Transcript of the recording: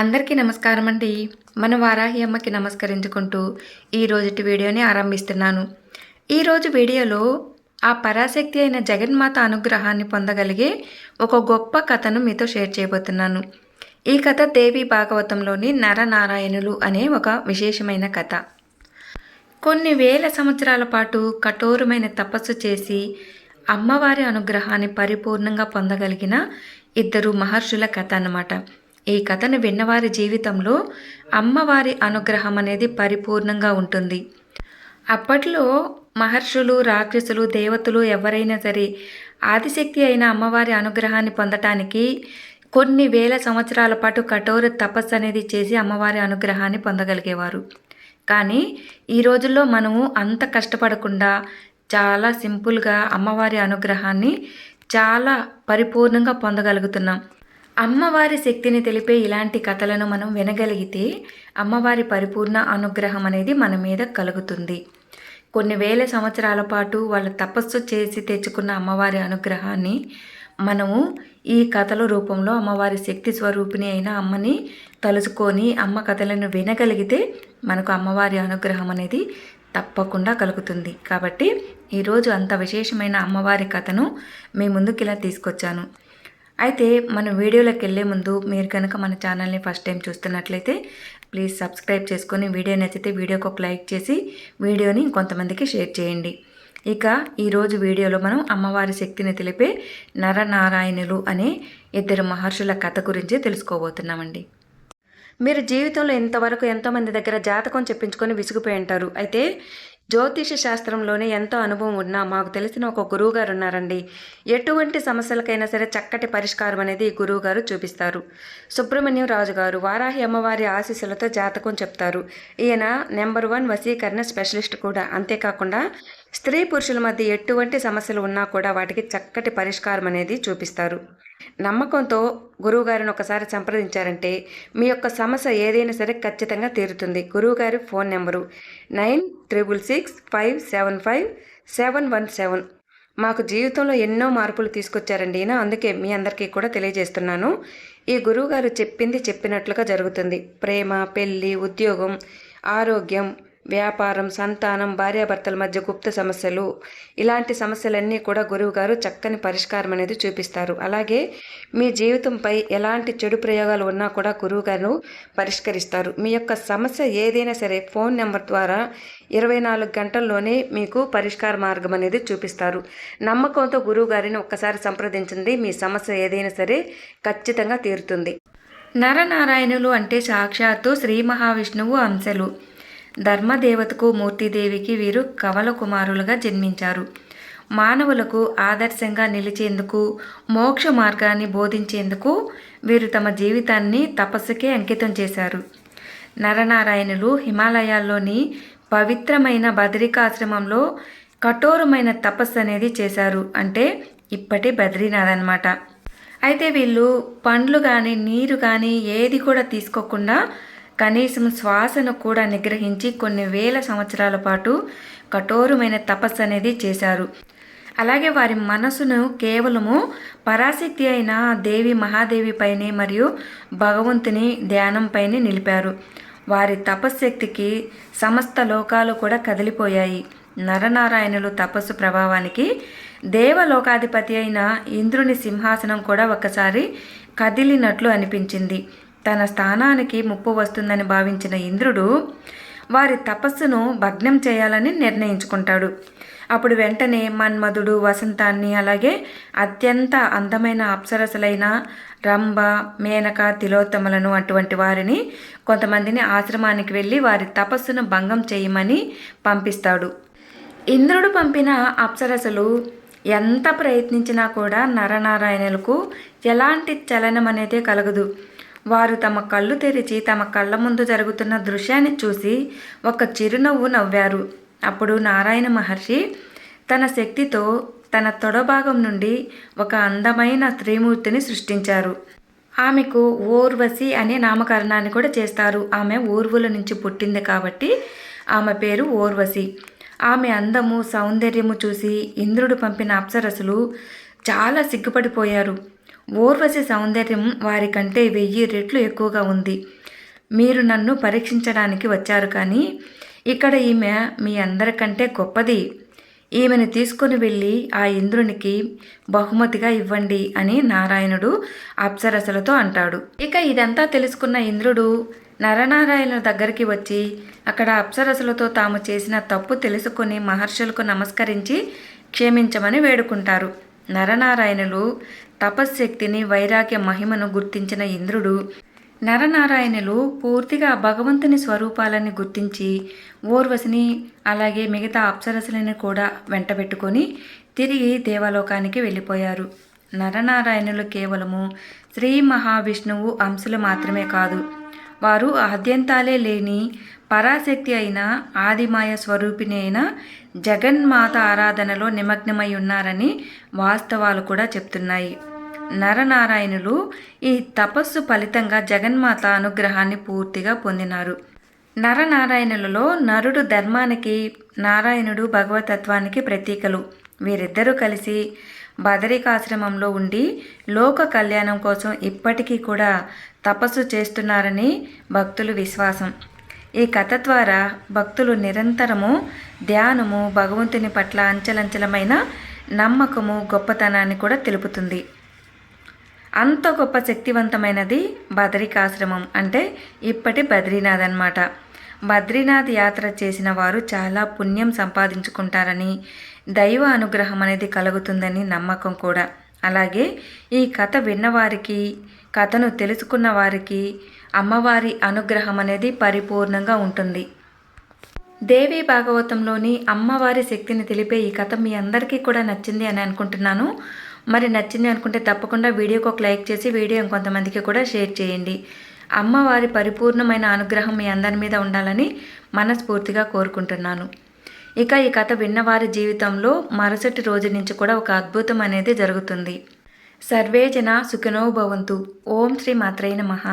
అందరికీ నమస్కారం అండి. మన వారాహి అమ్మకి నమస్కరించుకుంటూ ఈ రోజుటి వీడియోని ఆరంభిస్తున్నాను. ఈరోజు వీడియోలో ఆ పరాశక్తి అయిన జగన్మాత అనుగ్రహాన్ని పొందగలిగే ఒక గొప్ప కథను మీతో షేర్ చేయబోతున్నాను. ఈ కథ దేవి భాగవతంలోని నరనారాయణులు అనే ఒక విశేషమైన కథ. కొన్ని వేల సంవత్సరాల పాటు కఠోరమైన తపస్సు చేసి అమ్మవారి అనుగ్రహాన్ని పరిపూర్ణంగా పొందగలిగిన ఇద్దరు మహర్షుల కథ అన్నమాట. ఈ కథను విన్నవారి జీవితంలో అమ్మవారి అనుగ్రహం అనేది పరిపూర్ణంగా ఉంటుంది. అప్పట్లో మహర్షులు రాక్షసులు దేవతలు ఎవరైనా సరే ఆదిశక్తి అయిన అమ్మవారి అనుగ్రహాన్ని పొందటానికి కొన్ని వేల సంవత్సరాల పాటు కఠోర తపస్సు అనేది చేసి అమ్మవారి అనుగ్రహాన్ని పొందగలిగేవారు. కానీ ఈ రోజుల్లో మనము అంత కష్టపడకుండా చాలా సింపుల్గా అమ్మవారి అనుగ్రహాన్ని చాలా పరిపూర్ణంగా పొందగలుగుతున్నాం. అమ్మవారి శక్తిని తెలిపే ఇలాంటి కథలను మనం వినగలిగితే అమ్మవారి పరిపూర్ణ అనుగ్రహం అనేది మన మీద కలుగుతుంది. కొన్ని వేల సంవత్సరాల పాటు వాళ్ళ తపస్సు చేసి తెచ్చుకున్న అమ్మవారి అనుగ్రహాన్ని మనము ఈ కథల రూపంలో అమ్మవారి శక్తి స్వరూపిణి అయిన అమ్మని తలుచుకొని అమ్మ కథలను వినగలిగితే మనకు అమ్మవారి అనుగ్రహం అనేది తప్పకుండా కలుగుతుంది. కాబట్టి ఈరోజు అంత విశేషమైన అమ్మవారి కథను మీ ముందుకు ఇలా తీసుకొచ్చాను. అయితే మన వీడియోలోకి వెళ్ళే ముందు మీరు కనుక మన ఛానల్ని ఫస్ట్ టైం చూస్తున్నట్లయితే ప్లీజ్ సబ్స్క్రైబ్ చేసుకొని వీడియో నచ్చితే వీడియోకి ఒక లైక్ చేసి వీడియోని కొంతమందికి షేర్ చేయండి. ఇక ఈరోజు వీడియోలో మనం అమ్మవారి శక్తిని తెలిపే నరనారాయణులు అనే ఇద్దరు మహర్షుల కథ గురించి తెలుసుకోబోతున్నామండి. మీరు జీవితంలో ఇంతవరకు ఎంతోమంది దగ్గర జాతకం చెప్పించుకొని విసిగిపోయి ఉంటారు. అయితే జ్యోతిష శాస్త్రంలోనే ఎంతో అనుభవం ఉన్నా మాకు తెలిసిన ఒక గురువు గారు ఉన్నారండి ఎటువంటి సమస్యలకైనా సరే చక్కటి పరిష్కారం అనేది ఈ గురువు గారు చూపిస్తారు. సుబ్రహ్మణ్యం రాజు గారు వారాహి అమ్మవారి ఆశీస్సులతో జాతకం చెప్తారు. ఈయన నెంబర్ వన్ వసీకరణ స్పెషలిస్ట్ కూడా. అంతేకాకుండా స్త్రీ పురుషుల మధ్య ఎటువంటి సమస్యలు ఉన్నా కూడా వాటికి చక్కటి పరిష్కారం అనేది చూపిస్తారు. నమ్మకంతో గురువుగారిని ఒకసారి సంప్రదించారంటే మీ యొక్క సమస్య ఏదైనా సరే ఖచ్చితంగా తీరుతుంది. గురువుగారి phone number nine triple six five seven five seven one seven. మాకు జీవితంలో ఎన్నో మార్పులు తీసుకొచ్చారండి ఈయన. అందుకే మీ అందరికీ కూడా తెలియజేస్తున్నాను. ఈ గురువుగారు చెప్పింది చెప్పినట్లుగా జరుగుతుంది. ప్రేమ పెళ్ళి ఉద్యోగం ఆరోగ్యం వ్యాపారం సంతానం భార్యాభర్తల మధ్య గుప్త సమస్యలు. ఇలాంటి సమస్యలన్నీ కూడా గురువుగారు చక్కని పరిష్కారం అనేది చూపిస్తారు. అలాగే మీ జీవితంపై ఎలాంటి చెడు ప్రయోగాలు ఉన్నా కూడా గురువుగారు పరిష్కరిస్తారు. మీ యొక్క సమస్య ఏదైనా సరే ఫోన్ నెంబర్ ద్వారా ఇరవై నాలుగు గంటల్లోనే మీకు పరిష్కార మార్గం అనేది చూపిస్తారు. నమ్మకంతో గురువుగారిని ఒక్కసారి సంప్రదించండి. మీ సమస్య ఏదైనా సరే ఖచ్చితంగా తీరుతుంది. నరనారాయణులు అంటే సాక్షాత్తు శ్రీ మహావిష్ణువు అంశలు. ధర్మదేవతకు మూర్తిదేవికి వీరు కవల కుమారులుగా జన్మించారు. మానవులకు ఆదర్శంగా నిలిచేందుకు మోక్ష మార్గాన్ని బోధించేందుకు వీరు తమ జీవితాన్ని తపస్సుకే అంకితం చేశారు. నరనారాయణులు హిమాలయాల్లోని పవిత్రమైన బద్రికాశ్రమంలో కఠోరమైన తపస్సు అనేది చేశారు. అంటే ఇప్పటి బద్రీనాథ్ అనమాట అయితే వీళ్ళు పండ్లు కానీ నీరు కానీ ఏది కూడా తీసుకోకుండా కనీసం శ్వాసను కూడా నిగ్రహించి కొన్ని వేల సంవత్సరాల పాటు కఠోరమైన తపస్సు అనేది చేశారు. అలాగే వారి మనసును కేవలము పరాశక్తి అయిన దేవి మహాదేవి పైనే మరియు భగవంతుని ధ్యానంపైనే నిలిపారు. వారి తపశ్శక్తికి సమస్త లోకాలు కూడా కదిలిపోయాయి. నరనారాయణులు తపస్సు ప్రభావానికి దేవలోకాధిపతి అయిన ఇంద్రుని సింహాసనం కూడా ఒకసారి కదిలినట్లు అనిపించింది. తన స్థానానికి ముప్పు వస్తుందని భావించిన ఇంద్రుడు వారి తపస్సును భగ్నం చేయాలని నిర్ణయించుకుంటాడు. అప్పుడు వెంటనే మన్మధుడు వసంతాన్ని అలాగే అత్యంత అందమైన అప్సరసలైన రంభ మేనక తిలోత్తములను అటువంటి వారిని కొంతమందిని ఆశ్రమానికి వెళ్ళి వారి తపస్సును భంగం చేయమని పంపిస్తాడు. ఇంద్రుడు పంపిన అప్సరసలు ఎంత ప్రయత్నించినా కూడా నరనారాయణులకు ఎలాంటి చలనం అనేది కలగదు. వారు తమ కళ్ళు తెరిచి తమ కళ్ళ ముందు జరుగుతున్న దృశ్యాన్ని చూసి ఒక చిరునవ్వు నవ్వారు. అప్పుడు నారాయణ మహర్షి తన శక్తితో తన తొడభాగం నుండి ఒక అందమైన స్త్రీమూర్తిని సృష్టించారు. ఆమెకు ఓర్వశి అనే నామకరణాన్ని కూడా చేస్తారు. ఆమె ఊర్వుల నుంచి పుట్టింది కాబట్టి ఆమె పేరు ఓర్వశి ఆమె అందము సౌందర్యము చూసి ఇంద్రుడు పంపిన అప్సరసులు చాలా సిగ్గుపడిపోయారు. ఊర్వశి సౌందర్యం వారికంటే వెయ్యి రెట్లు ఎక్కువగా ఉంది. మీరు నన్ను పరీక్షించడానికి వచ్చారు కానీ ఇక్కడ ఈమె మీ అందరికంటే గొప్పది. ఈమెను తీసుకుని వెళ్ళి ఆ ఇంద్రునికి బహుమతిగా ఇవ్వండి అని నారాయణుడు అప్సరసలతో అంటాడు. ఇక ఇదంతా తెలుసుకున్న ఇంద్రుడు నరనారాయణుల దగ్గరికి వచ్చి అక్కడ అప్సరసులతో తాము చేసిన తప్పు తెలుసుకుని మహర్షులకు నమస్కరించి క్షమించమని వేడుకుంటారు. నరనారాయణులు తపశ్శక్తిని వైరాగ్య మహిమను గుర్తించిన ఇంద్రుడు. నరనారాయణులు పూర్తిగా భగవంతుని స్వరూపాలని గుర్తించి ఊర్వశిని అలాగే మిగతా అప్సరసులని కూడా వెంటబెట్టుకొని తిరిగి దేవలోకానికి వెళ్ళిపోయారు. నరనారాయణులు కేవలము శ్రీ మహావిష్ణువు అంశలు మాత్రమే కాదు. వారు ఆద్యంతాలే లేని పరాశక్తి అయిన ఆదిమాయ స్వరూపిణి అయిన జగన్మాత ఆరాధనలో నిమగ్నమై ఉన్నారని వాస్తవాలు కూడా చెప్తున్నాయి. నరనారాయణులు ఈ తపస్సు ఫలితంగా జగన్మాత అనుగ్రహాన్ని పూర్తిగా పొందినారు. నరనారాయణులలో నరుడు ధర్మానికి నారాయణుడు భగవతత్వానికి ప్రతీకలు. వీరిద్దరూ కలిసి బదరికాశ్రమంలో ఉండి లోక కళ్యాణం కోసం ఇప్పటికీ కూడా తపస్సు చేస్తున్నారని భక్తులు విశ్వాసం. ఈ కథ ద్వారా భక్తులు నిరంతరము ధ్యానము భగవంతుని పట్ల అంచలంచలమైన నమ్మకము గొప్పతనాన్ని కూడా తెలుపుతుంది. అంత గొప్ప శక్తివంతమైనది బద్రికాశ్రమం అంటే ఇప్పటి బద్రీనాథ్ అన్నమాట. బద్రీనాథ్ యాత్ర చేసిన వారు చాలా పుణ్యం సంపాదించుకుంటారని దైవ అనుగ్రహం అనేది కలుగుతుందని నమ్మకం కూడా. అలాగే ఈ కథ విన్నవారికి కథను తెలుసుకున్న వారికి అమ్మవారి అనుగ్రహం అనేది పరిపూర్ణంగా ఉంటుంది. దేవి భాగవతంలోని అమ్మవారి శక్తిని తెలిపే ఈ కథ మీ అందరికీ కూడా నచ్చింది అని అనుకుంటున్నాను. మరి నచ్చింది అనుకుంటే తప్పకుండా వీడియోకి ఒక లైక్ చేసి వీడియో ఇంకొంతమందికి కూడా షేర్ చేయండి. అమ్మవారి పరిపూర్ణమైన అనుగ్రహం మీ అందరి మీద ఉండాలని మనస్ఫూర్తిగా కోరుకుంటున్నాను. ఇక ఈ కథ విన్నవారి జీవితంలో మరుసటి రోజు నుంచి కూడా ఒక అద్భుతం అనేది జరుగుతుంది. సర్వే జనా సుఖినో భవంతు. ఓం శ్రీ మాత్రై నమః.